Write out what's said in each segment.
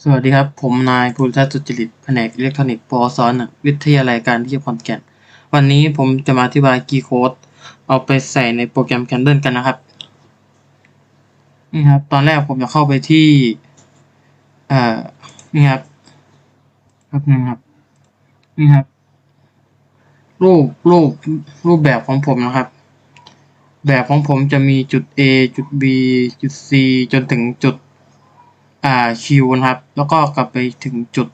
สวัสดีครับ ผมนายภูริทัศน์สุจริต แผนกอิเล็กทรอนิกส์ปวสหนึ่งวิทยาลัยการที่ขอนแก่น วันนี้ผมจะมาอธิบายคีย์โค้ดเอาไปใส่ในโปรแกรม Candle กันนะครับ นี่ครับ ตอนแรกผมจะเข้าไปที่ เอ่อ นี่ครับครับนึงครับ นี่ครับ รูป รูป รูปแบบของผมนะครับ แบบของผมจะมีจุด A จุด B จุด C จนถึงจุด อ่า Q นะครับ แล้วก็กลับไปถึงจุด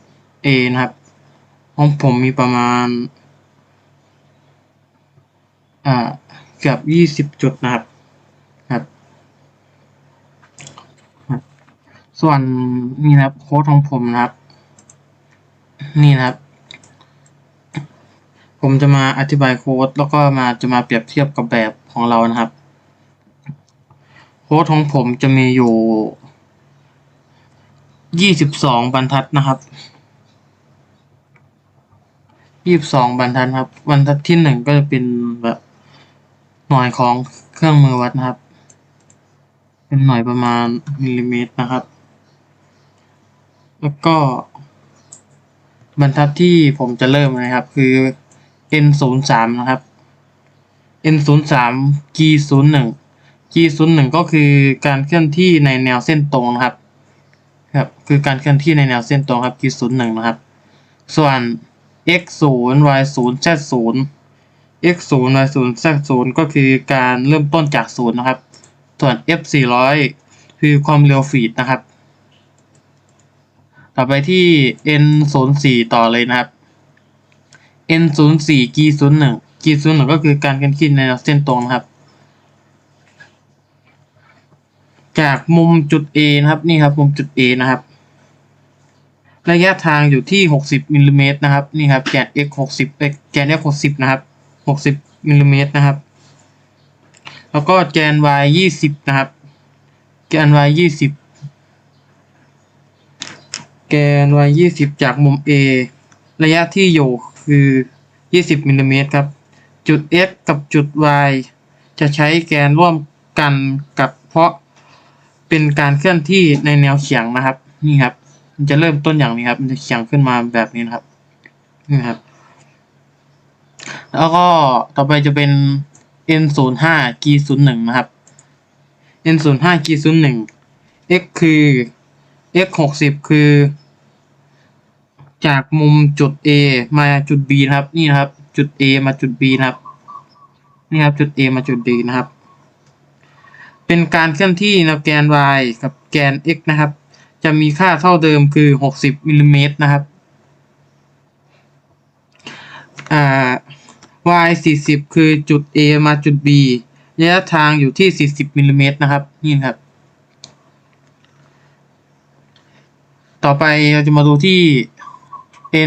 A นะครับ ของผมมีประมาณ อ่า เกือบยี่สิบจุดนะครับครับ ครับ ส่วนนี่นะครับโค้ดของผมนะครับ นี่นะครับ ผมจะมาอธิบายโค้ดแล้วก็มาจะมาเปรียบเทียบกับแบบของเรานะครับ โค้ดของผมจะมีอยู่ ยี่สิบสองบรรทัดนะครับยี่สิบสองบรรทัดครับ บรรทัดที่หนึ่งก็จะเป็นแบบหน่วยของเครื่องมือวัดนะครับ เป็นหน่วยประมาณมิลลิเมตรนะครับ แล้วก็ บรรทัดที่ผมจะเริ่มนะครับ คือ n ศูนย์สามนะครับ n ศูนย์สาม g ศูนย์หนึ่ง g ศูนย์หนึ่งก็คือการเคลื่อนที่ในแนวเส้นตรงนะครับ ครับคือการเคลื่อนที่ในแนวเส้นตรงครับ g ศูนย์หนึ่งนะครับ ส่วน x ศูนย์ y ศูนย์ z ศูนย์ x ศูนย์ y ศูนย์ z ศูนย์ก็คือการเริ่มต้นจากศูนย์นะครับ ส่วน f สี่ร้อยคือความเร็วฟีดนะครับ ต่อไปที่ n ศูนย์สี่ต่อเลยนะครับ n ศูนย์สี่ g ศูนย์หนึ่ง g ศูนย์หนึ่งก็คือการเคลื่อนที่ในแนวเส้นตรงนะครับ จากมุมจุด A นะครับนี่ครับ มุมจุด A นะครับ ระยะทางอยู่ที่ 60มิลลิเมตรนะครับนี่ครับแกน x 60แกน x 60นะครับ60มิลลิเมตรนะครับ แล้วก็แกน y 20นะครับ แกน y 20แกน y 20จากมุม A ระยะที่อยู่คือ 20มิลลิเมตรครับ จุด x กับจุด y จะใช้แกนร่วมกันกับเพราะ เป็นการเคลื่อนที่ในแนวเฉียงนะครับ นี่ครับ มันจะเริ่มต้นอย่างนี้ครับ มันจะเฉียงขึ้นมาแบบนี้นะครับ นี่ครับ แล้วก็ต่อไปจะเป็น n ศูนย์ห้า g ศูนย์หนึ่งนะครับ n ศูนย์ห้า g ศูนย์หนึ่ง x คือ x หกสิบคือ จากมุมจุด A มาจุด B นะครับ นี่นะครับ จุด A มาจุด B นะครับ นี่ครับ จุด A มาจุด D นะครับ เป็นการเคลื่อนที่แนวแกน y กับแกน x นะครับ จะมีค่าเท่าเดิมคือ 60มิลลิเมตรนะครับอ่า y 40 คือจุด a มาจุด b ระยะทางอยู่ที่ 40มิลลิเมตรนะครับ นี่นครับ ต่อไปเราจะมาดูที่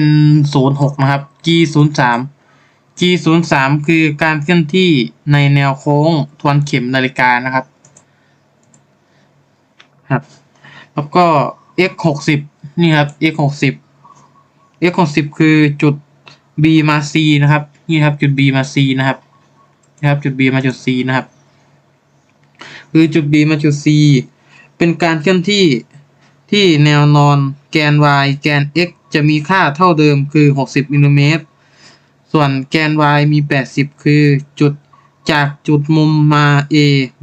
n 0 6นะครับ g 0 3 g 0 3คือการเคลื่อนที่ในแนวโค้งทวนเข็มนาฬิกานะครับ ครับ แล้วก็ x หกสิบนี่ครับ x หกสิบ x หกสิบคือจุด b มา c นะครับนี่ครับจุด b มา c นะครับนะครับจุด b มาจุด c นะครับ คือจุด b มาจุด c เป็นการเคลื่อนที่ที่แนวนอนแกน y แกน x จะมีค่าเท่าเดิมคือ 60มิลลิเมตร ส่วนแกน y มี 80 คือจุดจากจุดมุมมา a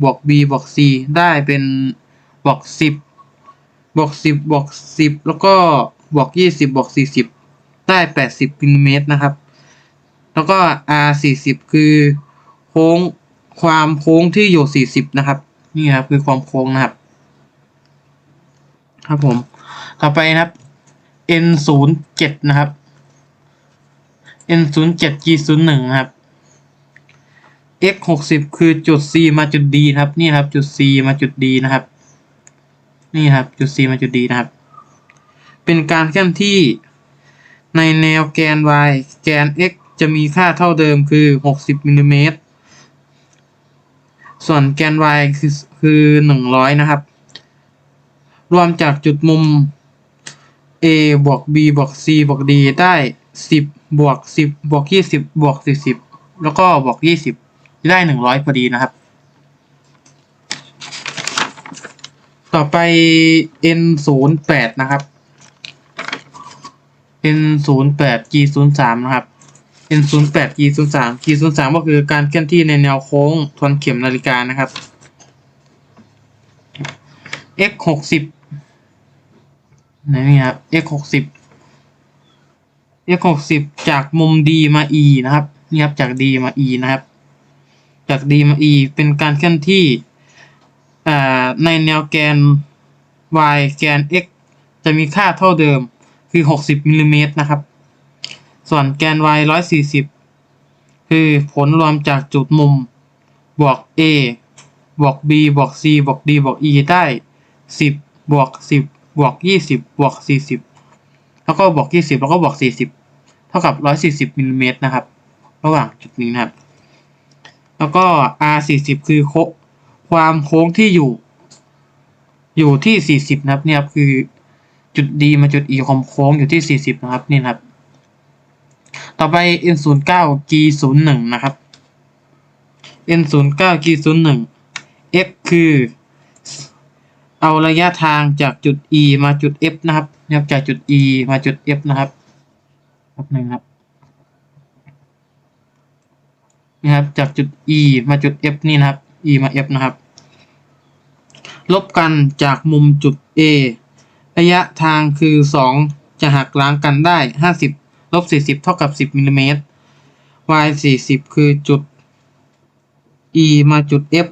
บวก b บวก c ได้เป็น วก10บวก10บวก10แล้วก็บวก20บวก40ได้80มิลลิเมตรนะครับ แล้วก็ r 40คือโค้งความโค้งที่อยู่40นะครับ นี่ครับคือความโค้งนะครับ ครับผม ต่อไปนะครับ n 0 7นะครับ n 0 7 g 0 1นะครับ x 60คือจุด c มาจุด d นะครับ นี่ครับ จุด c มาจุด d นะครับ นี่ครับจุด c มาจุด d นะครับ เป็นการเคลื่อนที่ในแนวแกน y แกน x จะมีค่าเท่าเดิมคือ 60มิลลิเมตรส่วนแกน y คือคือ 100 นะครับ รวมจากจุดมุม a บวก b บวก c บวก d ได้ 10 บวก 10 บวก 20 บวก 40 แล้วก็บวก 20 ได้ 100 พอดีนะครับ ต่อไป n 0 8นะครับ n 0 8 g 0 3นะครับ n 0 8 g 0 3 g 0 3ก็คือการเคลื่อนที่ในแนวโค้งทวนเข็มนาฬิกานะครับ x หกสิบนี่ครับ x หกสิบ x หกสิบจากมุม d มา e นะครับนี่ครับจาก d มา e นะครับ จาก d มา e เป็นการเคลื่อนที่ ในแนวแกน y แกน x จะมีค่าเท่าเดิมคือ 60มิลลิเมตรนะครับ ส่วนแกน y 140 คือผลรวมจากจุดมุม บวก a บวก b บวก c บวก d บวก e ได้ 10 บวก 10 บวก 20 บวก 40 แล้วก็บวก 20 แล้วก็บวก 40 เท่ากับ 140มิลลิเมตรนะครับ ระหว่างจุดนี้นะครับ แล้วก็ r 40คือโค ความโค้งที่อยู่ อยู่ที่ 40 นะครับ เนี่ยครับคือจุด D มาจุด E ความโค้งอยู่ที่ 40 นะครับ นี่นะครับ ต่อไป N 0 9 G 0 1นะครับ N 0 9 G 0 1 X คือ เอาระยะทางจากจุด E มาจุด F นะครับนะครับจากจุด E มาจุด F นะครับแป๊บหนึงครับนี่ครับจากจุด E มาจุด F นี่นะครับ E มา F นะครับ ลบกันจากมุมจุด A ระยะทางคือ 2 จะหักล้างกันได้ 50ลบ40 เท่ากับ 10มิลลิเมตร y 40 คือจุด e มาจุด f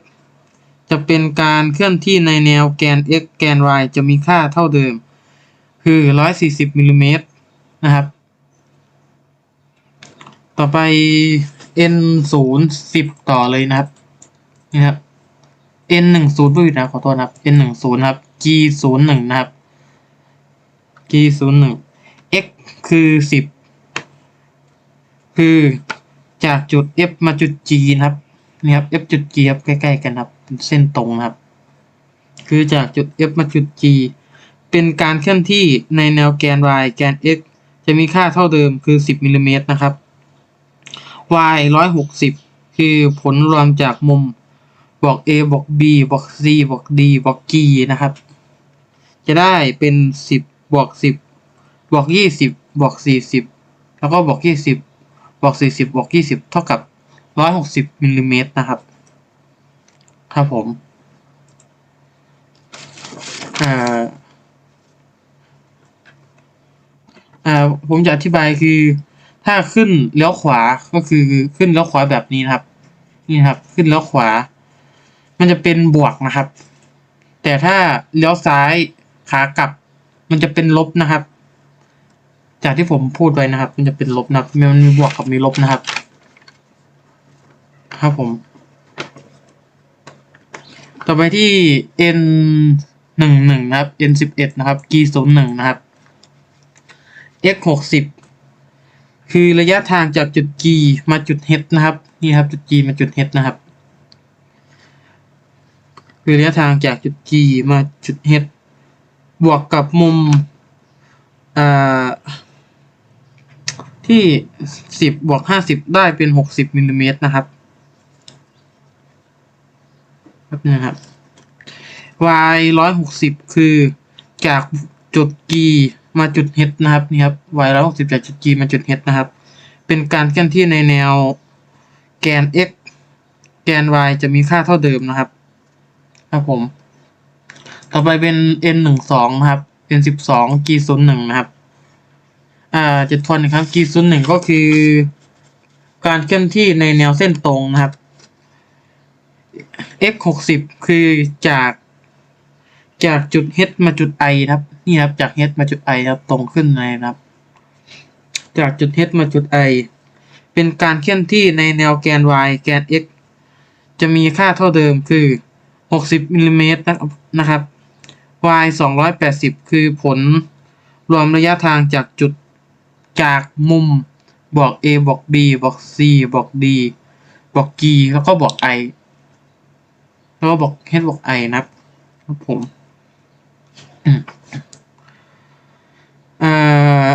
จะเป็นการเคลื่อนที่ในแนวแกน x แกน y จะมีค่าเท่าเดิม คือ 140มิลลิเมตรนะครับ ต่อไป n 0 10 ต่อเลยนะครับ นี่ครับ n 1 0ด้วยนะขอโทษนะครับ n 1 0นะครับ g 0 1นย์หนึ่งนะครับ g 0 1 x คือสิบคือจากจุด f มาจุด g นะครับนี่ครับ f จุด g ครับใกล้ๆกันครับเส้นตรงนะครับ คือจากจุด f มาจุด g เป็นการเคลื่อนที่ในแนวแกน y แกน x จะมีค่าเท่าเดิมคือ 10มิลลิเมตรนะครับ y 160 คือผลรวมจากมุม บวก a บวก b บวก c บวก d บวก g นะครับ จะได้เป็น 10บวก10บวก20บวก40 แล้วก็บวก20บวก40บวก20 เท่ากับ 160มิลลิเมตรนะครับ ครับผมอ่าอ่าผมจะอธิบายคือถ้าขึ้นเลี้ยวขวาก็คือขึ้นเลี้ยวขวาแบบนี้นะครับ นี่ครับ ขึ้นเลี้ยวขวา มันจะเป็นบวกนะครับ แต่ถ้าเลี้ยวซ้ายขากลับ มันจะเป็นลบนะครับ จากที่ผมพูดไว้นะครับ มันจะเป็นลบนะครับมันมีบวกกับมีลบนะครับ ครับผม ต่อไปที่ n หนึ่งหนึ่งนะครับ n สิบเอ็ดนะครับ g ศูนย์หนึ่งนะครับ x หกสิบคือระยะทางจากจุด G มาจุด H นะครับ นี่ครับจุด G มาจุด H นะครับ คือระยะทางจากจุด G มาจุด H บวกกับมุมที่สิบวกห้าสิบได้เป็นหกสิบมิลลิเมตรนะครับครับนะครับ y ร้อยหกสิบคือจากจุด G มาจุด H นะครับนี่ครับ y ร้อยหกสิบจากจุด G มาจุด H นะครับ เป็นการเคลื่อนที่ในแนวแกน x แกน y จะมีค่าเท่าเดิมนะครับ ครับผม ต่อไปเป็น n หนึ่งสองครับ n สิบสอง g ศูนย์หนึ่งนะครับ อ่าจะทวนนะครับ g ศูนย์หนึ่งก็คือ การเคลื่อนที่ในแนวเส้นตรงนะครับ x หกสิบคือจากจากจุด h มาจุด i ครับ นี่ครับจาก h มาจุด i ครับตรงขึ้นเลยครับ จากจุด h มาจุด i เป็นการเคลื่อนที่ในแนวแกน y แกน x จะมีค่าเท่าเดิมคือ 60มิลลิเมตรนะครับ y 280 คือผลรวมระยะทางจากจุดจากมุมบวก a บวก b บวก c บวก d บวก g แล้วก็บวก i แล้วก็บวก h บวก i นะครับครับผมอ่า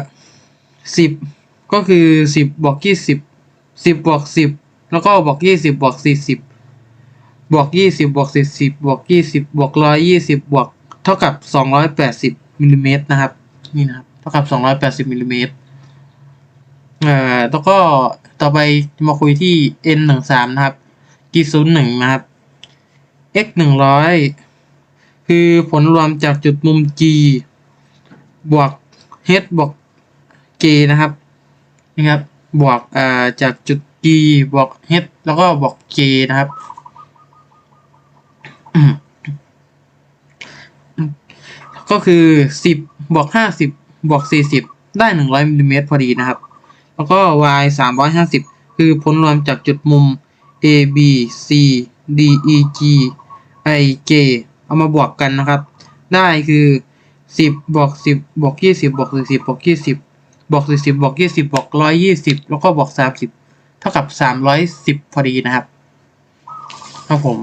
สิบก็คือสิบบวกยี่สิบสิบบวกสิบแล้วก็บวกยี่สิบบวกสี่สิบ บวกยี่สิบบวกสี่สิบบวกยี่สิบบวกร้อยยี่สิบบวกเท่ากับสองร้อยแปดสิบมิลลิเมตรนะครับนี่นะครับเท่ากับสองร้อยแปดสิบมิลลิเมตรเอ่อแล้วก็ต่อไปมาคุยที่ n หนึ่งสามนะครับ g ศูนย์หนึ่งนะครับ x หนึ่งร้อยคือผลรวมจากจุดมุม g บวก h บวก k นะครับนี่ครับบวกอ่าจากจุด g บวก h แล้วก็บวก k นะครับ ก็คือสิบบวกห้าสิบบวกสี่สิบได้หนึ่งร้อยมิลลิเมตรพอดีนะครับ แล้วก็ y สามร้อยห้าสิบคือผลรวมจากจุดมุม a b c d e g i j เอามาบวกกันนะครับ ได้คือสิบบวกสิบบวกยี่สิบบวกสี่สิบบวกยี่สิบบวกสี่สิบบวกยี่สิบบวกร้อยยี่สิบแล้วก็บวกสามสิบเท่ากับสามร้อยสิบพอดีนะครับครับผม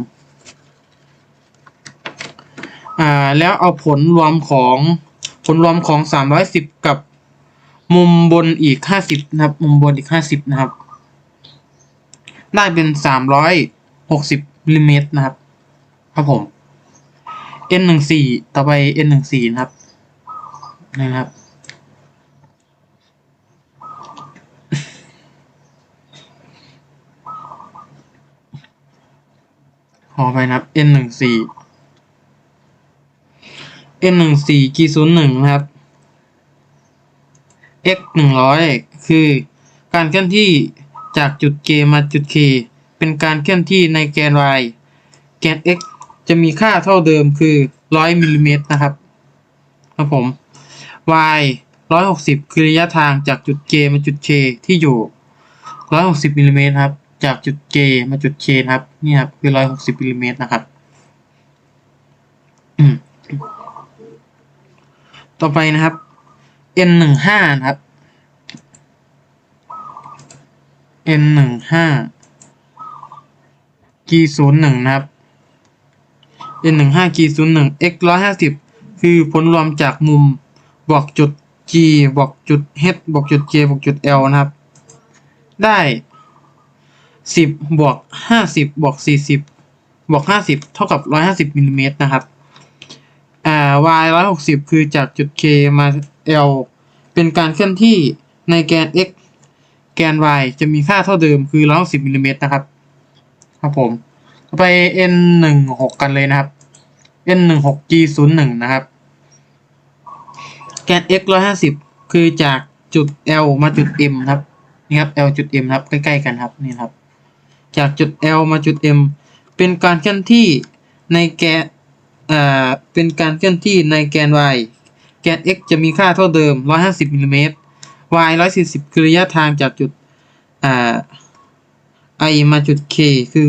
อ่าแล้วเอาผลรวมของผลรวมของสามร้อยสิบกับมุมบนอีกห้าสิบนะครับ มุมบนอีกห้าสิบนะครับ ได้เป็นสามร้อยหกสิบมิลลิเมตรนะครับ ครับผม n หนึ่งสี่ต่อไป n หนึ่งสี่นะครับนะครับขอไปนะครับ n หนึ่งสี่ n หนึ่งสี่ g ศูนย์หนึ่งนะครับ x หนึ่งร้อยคือการเคลื่อนที่จากจุด K มาจุด K เป็นการเคลื่อนที่ในแกน y แกน x จะมีค่าเท่าเดิมคือร้อยมิลลิเมตรนะครับครับผม y ร้อยหกสิบคือระยะทางจากจุด K มาจุด K ที่อยู่ร้อยหกสิบมิลลิเมตรครับ จากจุด K มาจุด K ครับ นี่ครับคือร้อยหกสิบมิลลิเมตรนะครับ อืม ต่อไปนะครับ n หนึ่งห้านะครับ n หนึ่งห้า g ศูนย์หนึ่งนะครับ n หนึ่งห้า g ศูนย์หนึ่ง x ร้อยห้าสิบคือผลรวมจากมุมบวกจุด g บวกจุด h บวกจุด j บวกจุด l นะครับ ได้สิบบวกห้าสิบบวกสี่สิบบวกห้าสิบเท่ากับร้อยห้าสิบมิลลิเมตรนะครับ y ร้อยหกสิบคือจากจุด k มา l เป็นการเคลื่อนที่ในแกน x แกน y จะมีค่าเท่าเดิมคือร้อยสิบมิลลิเมตรนะครับ ครับผม ไป n หนึ่งหกกันเลยนะครับ n หนึ่งหก g ศูนย์หนึ่งนะครับ แกน x ร้อยห้าสิบคือจากจุด l มาจุด m ครับ นี่ครับ l จุด m ครับ ใกล้ๆกันครับ นี่ครับ จากจุด l มาจุด m เป็นการเคลื่อนที่ในแกน อ่าเป็นการเคลื่อนที่ในแกน y แกน x จะมีค่าเท่าเดิม 150มิลลิเมตร y 140คือระยะทางจากจุดอ่า i มาจุด k คือ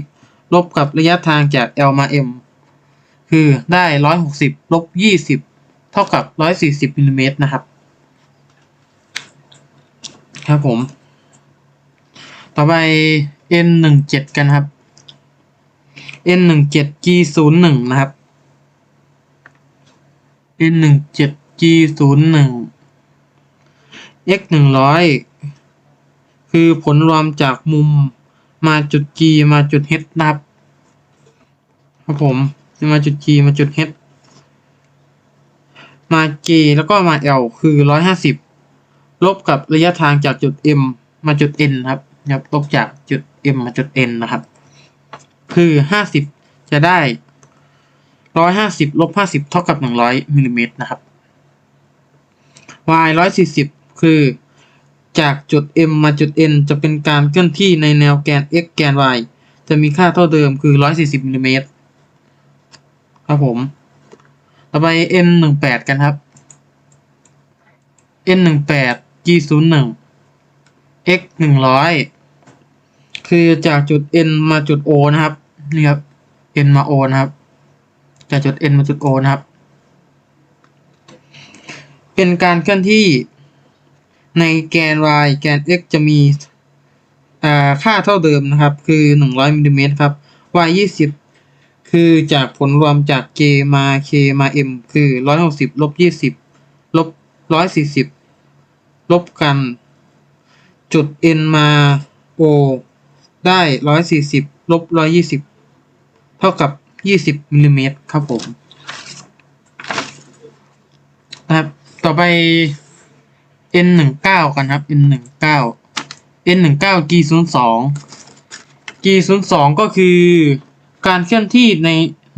160 ลบกับระยะทางจาก l มา m คือได้ 160 ลบ 20 เท่ากับ 140มิลลิเมตรนะครับ ครับผม ต่อไป n 1 7กันครับ n 1 7 g 0 1นะครับ n 1 7 g 0 1 x 100คือผลรวมจากมุมมาจุด g มาจุด h นะครับครับผมมาจุด g มาจุด h มา j แล้วก็มา l คือ150ลบกับระยะทางจากจุด m มาจุด n ครับครับลบจากจุด m มาจุด n นะครับ คือ50จะได้ 150ลบ50เท่ากับ100มิลลิเมตรนะครับ y 140คือจากจุด m มาจุด n จะเป็นการเคลื่อนที่ในแนวแกน x แกน y จะมีค่าเท่าเดิมคือ 140มิลลิเมตรครับผม ต่อไป n 18กันครับ n 18 g 01 x 100 คือจากจุด n มาจุด o นะครับ นี่ครับ n มา o นะครับ จากจุด n มาจุด o นะครับ เป็นการเคลื่อนที่ในแกน y แกน x จะมีค่าเท่าเดิมนะครับ คือ 100มิลลิเมตรครับ y 20 คือจากผลรวมจาก k มา k มา m คือ 160ลบ20ลบ140 ลบกัน จุด n มา o ได้ 140ลบ120 เท่ากับ 20มิลลิเมตรครับผมนะครับต่อไป n หนึ่งเก้ากันครับ n หนึ่งเก้า n หนึ่งเก้า g ศูนย์สอง g ศูนย์สองก็คือการเคลื่อนที่ใน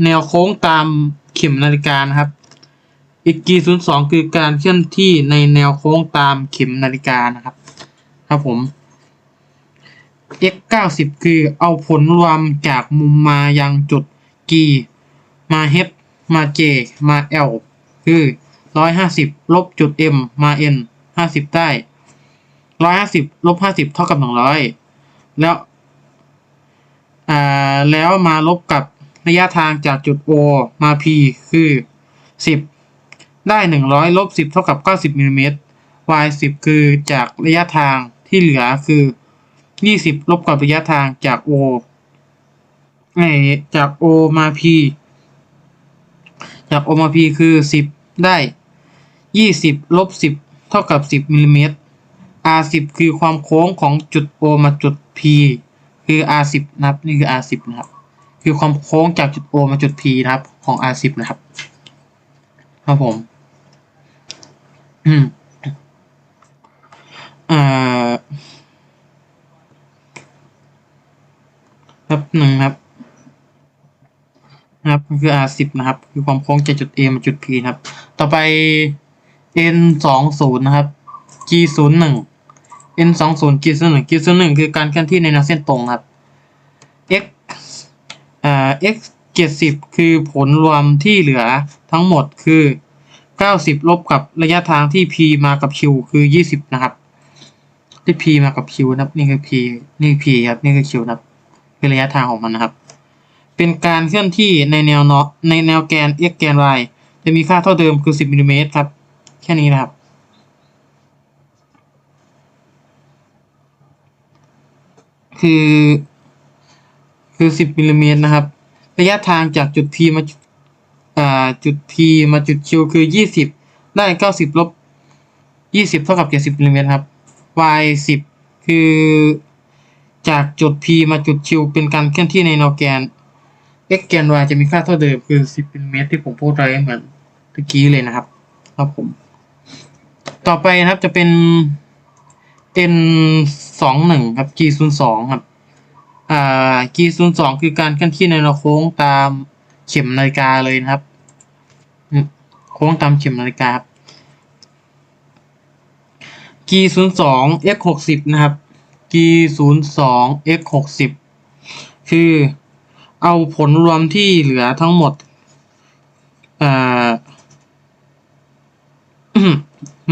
แนวโค้งตามเข็มนาฬิกานะครับอีก g ศูนย์สองคือการเคลื่อนที่ในแนวโค้งตามเข็มนาฬิกานะครับ ครับผม x เก้าสิบคือเอาผลรวมจากมุมมายังจุด g มา h มา j มา l คือร้อยห้าสิบลบจุด m มา n ห้าสิบได้ร้อยห้าสิบลบห้าสิบเท่ากับหนึ่งร้อยแล้วอ่าแล้วมาลบกับระยะทางจากจุด O มา P คือสิบได้หนึ่งร้อยลบสิบเท่ากับเก้าสิบมิลลิเมตร y สิบคือจากระยะทางที่เหลือคือยี่สิบลบกับระยะทางจาก O ไอจาก O มา P จาก O มา P คือสิบได้ยี่สิบลบสิบเท่ากับสิบมิลลิเมตร R สิบคือความโค้งของจุด O มาจุด P คือ R สิบนะครับ นี่คือ R สิบนะครับ คือความโค้งจากจุด O มาจุด P นะครับ ของ R สิบนะครับ ครับผมอืมอ่าครับหนึ่งครับ นะครับคือ R สิบนะครับ คือความโค้งจากจุด A มาจุด P นะครับ ต่อไป N สองศูนะครับ G ศูนย์หนึ่ง N สองศูนย์ G ศูนย์หนึ่ง G ศูนย์หนึ่งคือการเคลื่อนที่ในแนวเส้นตรงครับ X อ่า X เจ็ดสิบคือผลรวมที่เหลือทั้งหมดคือเก้าสิบลบกับระยะทางที่ P มากับ Q คือยี่สิบนะครับ ที่ P มากับ Q นะครับ นี่คือ P นี่ P ครับ นี่คือ Q นะครับ คือระยะทางของมันนะครับ เป็นการเคลื่อนที่ในแนวเนาะในแนวแกน x แกน y จะมีค่าเท่าเดิมคือ 10มิลลิเมตรครับ แค่นี้นะครับ คือ คือ 10มิลลิเมตรนะครับ ระยะทางจากจุด P มาจุดอ่าจุด P มาจุด Q คือ 20 ได้ 90ลบ20 เท่ากับ 70มิลลิเมตรครับ y 10 คือจากจุด P มาจุด Q เป็นการเคลื่อนที่ในแนวแกน x แกน y จะมีค่าเท่าเดิมคือ 10มิลลิเมตรที่ผมพูดไว้เหมือนตะกี้เลยนะครับ ครับผม ต่อไปนะครับจะเป็น n สองหนึ่งครับ g ศูนย์สองครับ อ่า g ศูนย์สองคือการเคลื่อนที่ในแนวโค้งตามเข็มนาฬิกาเลยนะครับ โค้งตามเข็มนาฬิกาครับ g ศูนย์สอง x หกสิบนะครับ g ศูนย์สอง x หกสิบคือ เอาผลรวมที่เหลือทั้งหมด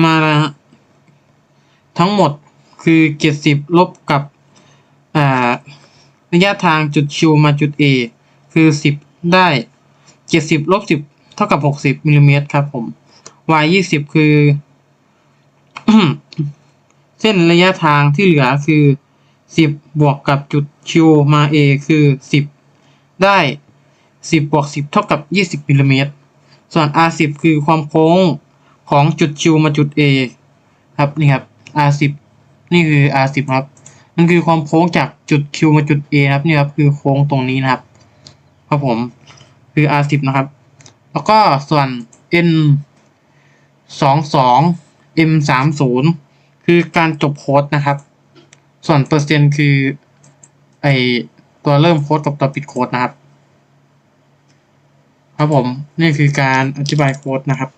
มาทั้งหมดคือเจ็ดสิบลบกับระยะทางจุด Q มาจุด A คือสิบได้เจ็ดสิบลบสิบเท่ากับหกสิบมิลลิเมตรครับผม y ยี่สิบคือ เส้นระยะทางที่เหลือคือสิบบวกกับจุด Q มา A คือสิบ ได้สิบบวกสิบเท่ากับยี่สิบมิลลิเมตร ส่วน R สิบคือความโค้งของจุด Q มาจุด A ครับนี่ครับ R สิบนี่คือ R สิบครับมันคือความโค้งจากจุด Q มาจุด A ครับนี่ครับคือโค้งตรงนี้นะครับครับผมคือ R สิบนะครับ แล้วก็ส่วน N สองสอง M สามศูนย์คือการจบโค้ดนะครับ ส่วนเปอร์เซ็นต์คือไอ ตัวเริ่มโค้ดกับตัวปิดโค้ดนะครับ ครับผมนี่คือการอธิบายโค้ดนะครับ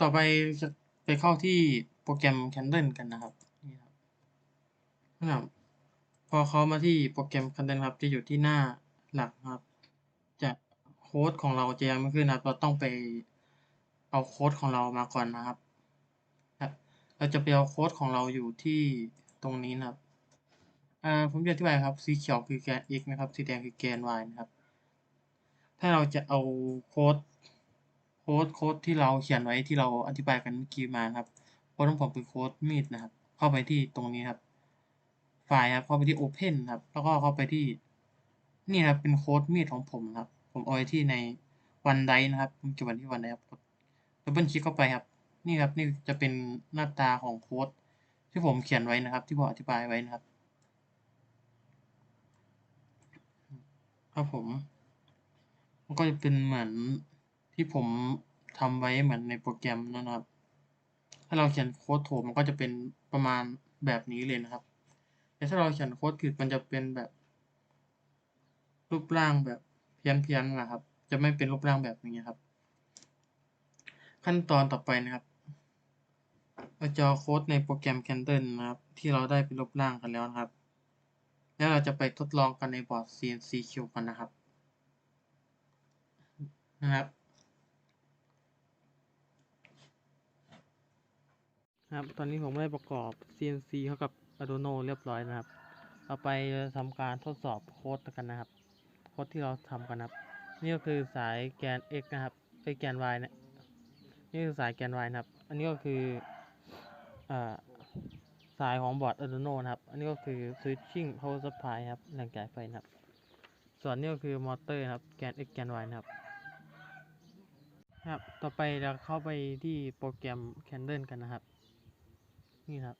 ต่อไปจะไปเข้าที่โปรแกรม Candle กันนะครับนี่ครับนะครับพอเขามาที่โปรแกรม Candle ครับจะอยู่ที่หน้าหลักครับ จะโค้ดของเราจะยังไม่ขึ้นนะเราต้องไปเอาโค้ดของเรามาก่อนนะครับครับเราจะไปเอาโค้ดของเราอยู่ที่ตรงนี้นะครับ อ่าผมจะอธิบายครับสีเขียวคือแกน x นะครับสีแดงคือแกน y นะครับ ถ้าเราจะเอาโค้ดโค้ดโค้ดที่เราเขียนไว้ที่เราอธิบายกันเมื่อกี้มาครับโค้ดของผมคือโค้ดมีดนะครับ เข้าไปที่ตรงนี้ครับ ไฟล์ครับเข้าไปที่ Open ครับ แล้วก็เข้าไปที่นี่ครับเป็นโค้ดมีดของผมครับ ผมเอาไว้ที่ในวันไดนะครับผมจะวันที่วันไดครับดับเบิลคลิกเข้าไปครับ นี่ครับนี่จะเป็นหน้าตาของโค้ดที่ผมเขียนไว้นะครับ ที่ผมอธิบายไว้นะครับ ครับผม มันก็จะเป็นเหมือนที่ผมทำไว้เหมือนในโปรแกรมนะครับ ถ้าเราเขียนโค้ดถูกมันก็จะเป็นประมาณแบบนี้เลยนะครับ แต่ถ้าเราเขียนโค้ดผิดมันจะเป็นแบบ รูปร่างแบบเพี้ยนๆนนะครับ จะไม่เป็นรูปร่างแบบนี้ครับ ขั้นตอนต่อไปนะครับเราจะเอโค้ดในโปรแกรม Candle นะครับ ที่เราได้เป็นรูปร่างกันแล้วนะครับ แล้วเราจะไปทดลองกันในบอร์ด CNC Cube กันนะครับ นะครับ ครับ ตอนนี้ผมได้ประกอบ CNC เข้ากับ Arduino เรียบร้อยนะครับ เราไปทำการทดสอบโค้ดกันนะครับ โค้ดที่เราทำกันนะครับ นี่ก็คือสายแกน x นะครับไอแกน y เนี่ย นี่คือสายแกน y นะครับ อันนี้ก็คืออ่า สายของบอร์ด Arduino นะครับ อันนี้ก็คือ switching power supply ครับแหล่งจ่ายไฟนะครับ ส่วนนี้ก็คือมอเตอร์นะครับ แกน x แกน y นะครับ ครับ ต่อไปเราเข้าไปที่โปรแกรม Candle กันนะครับ นี่ครับ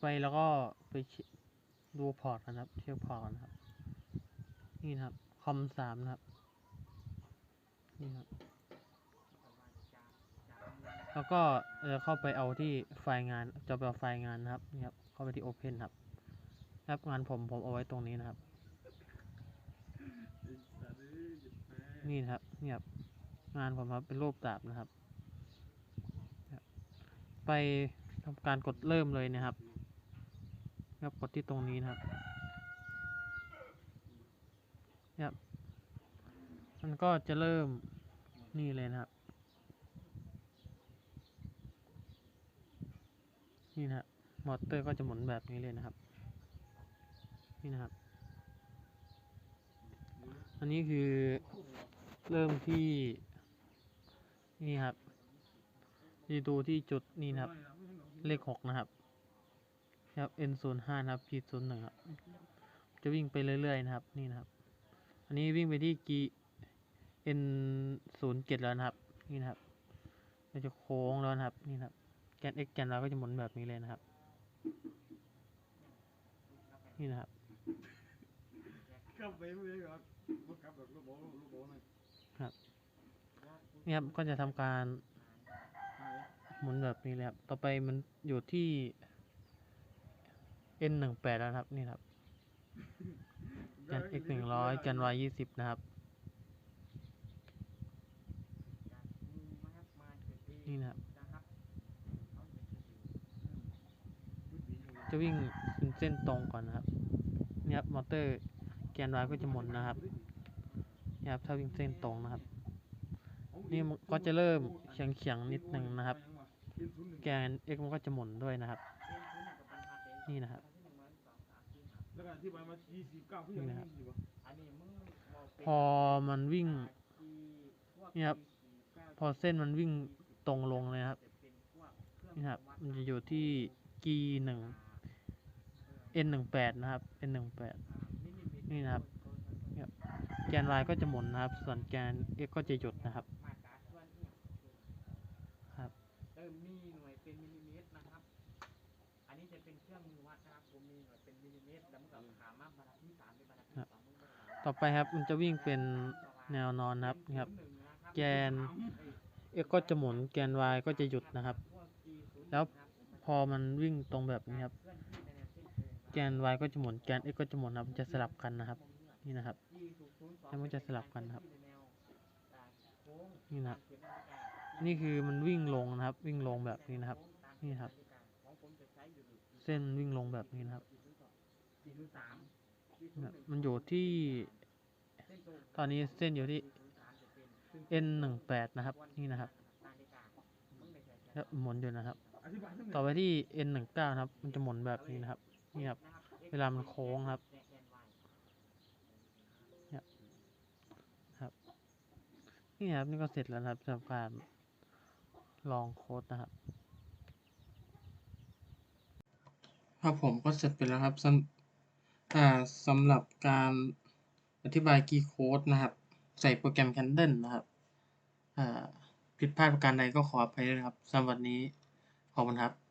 ไปแล้วก็ไปดูพอร์ตกันครับ เช็คพอร์ตกันครับ นี่นะครับ คอมสามนะครับ นี่ครับ แล้วก็เออเข้าไปเอาที่ไฟล์งานจะไปเอาไฟล์งานนะครับนี่ครับเข้าไปที่ Open ครับแอปงานผมผมเอาไว้ตรงนี้นะครับ นี่นะครับนี่ครับงานผมครับเป็นรูปดาบนะครับ ไปทำการกดเริ่มเลยนะครับครับกดที่ตรงนี้นะครับครับมันก็จะเริ่มนี่เลยนะครับ นี่นะครับมอเตอร์ก็จะหมุนแบบนี้เลยนะครับ นี่นะครับ อันนี้คือเริ่มที่นี่ครับที่ดูที่จุดนี่นะครับ เลขหกนะครับครับ n ศูนย์ห้านะครับ p ศูนย์หนึ่งครับ จะวิ่งไปเรื่อยๆนะครับ นี่นะครับ อันนี้วิ่งไปที่กี n ศูนย์เจ็ดแล้วนะครับ นี่นะครับเราจะโค้งแล้วนะครับ นี่นะครับ แกน x แกน y ก็จะหมุนแบบนี้เลยนะครับ นี่นะครับกลับไปไม่ได้ครับกลับแบบลูกโบลูกบหน่อยนี่ครับก็จะทำการหมุนแบบนี้เลยครับ ต่อไปมันอยู่ที่ n หนึ่งแปดแล้วครับ นี่ครับแกน x หนึ่งร้อยแกน y ยี่สิบนะครับ นี่นะครับ จะวิ่งเป็นเส้นตรงก่อนนะครับนี่ครับมอเตอร์แกน y ก็จะหมุนนะครับนี่ครับถ้าวิ่งเส้นตรงนะครับ นี่มันก็จะเริ่มเฉียงเฉียงๆนิดหนึ่งนะครับ แกน x มันก็จะหมุนด้วยนะครับ นี่นะครับแล้วก็ที่ไปมา29คือยับพอมันวิ่งนี่ครับพอเส้นมันวิ่งตรงลงเลยนะครับนี่ครับมันจะอยู่ที่ g หนึ่ง n หนึ่งแปดนะครับ n หนึ่งแปดนี่นะครับเนี่ยแกน y ก็จะหมุนนะครับ ส่วนแกน x ก็จะหยุดนะครับครับเริ่มมีหน่วยเป็นมิลลิเมตรนะครับ อันนี้จะเป็นเครื่องมือวัดนะครับผมมีหน่วยเป็นมิลลิเมตรแล้วมันก็ขามาบรรทัดที่สามเป็นบรรทัดที่สองมันก็ขาต่อไปครับมันจะวิ่งเป็นแนวนอนนะครับนี่ครับหนึ่งนะครับ แกน x ก็จะหมุนแกน y ก็จะหยุดนะครับพวก G ศูนย์แล้วพอมันวิ่งตรงแบบนี้ครับ แกน y ก็จะหมุนแกน x ก็จะหมุนนะครับจะสลับกันนะครับ นี่นะครับแล้วมันจะสลับกันนะครับ นี่นะครับนี่คือมันวิ่งลงนะครับ วิ่งลงแบบนี้นะครับ นี่ครับ เส้นวิ่งลงแบบนี้นะครับ มันอยู่ที่ ตอนนี้เส้นอยู่ที่ n หนึ่งแปดนะครับ นี่นะครับแล้วหมุนอยู่นะครับ ต่อไปที่ n หนึ่งเก้านะครับ มันจะหมุนแบบนี้นะครับ นี่ครับ เวลามันโค้งครับครับ นี่ครับนี่ก็เสร็จแล้วครับสำหรับการลองโค้ดนะครับ ครับผมก็เสร็จไปแล้วครับสำอ่าสำหรับการอธิบายคีย์โค้ดนะครับ ใส่โปรแกรม Candle นะครับอ่าผิดพลาดประการใดก็ขออภัยด้วยนะครับสำหรับวันนี้ขอบคุณครับ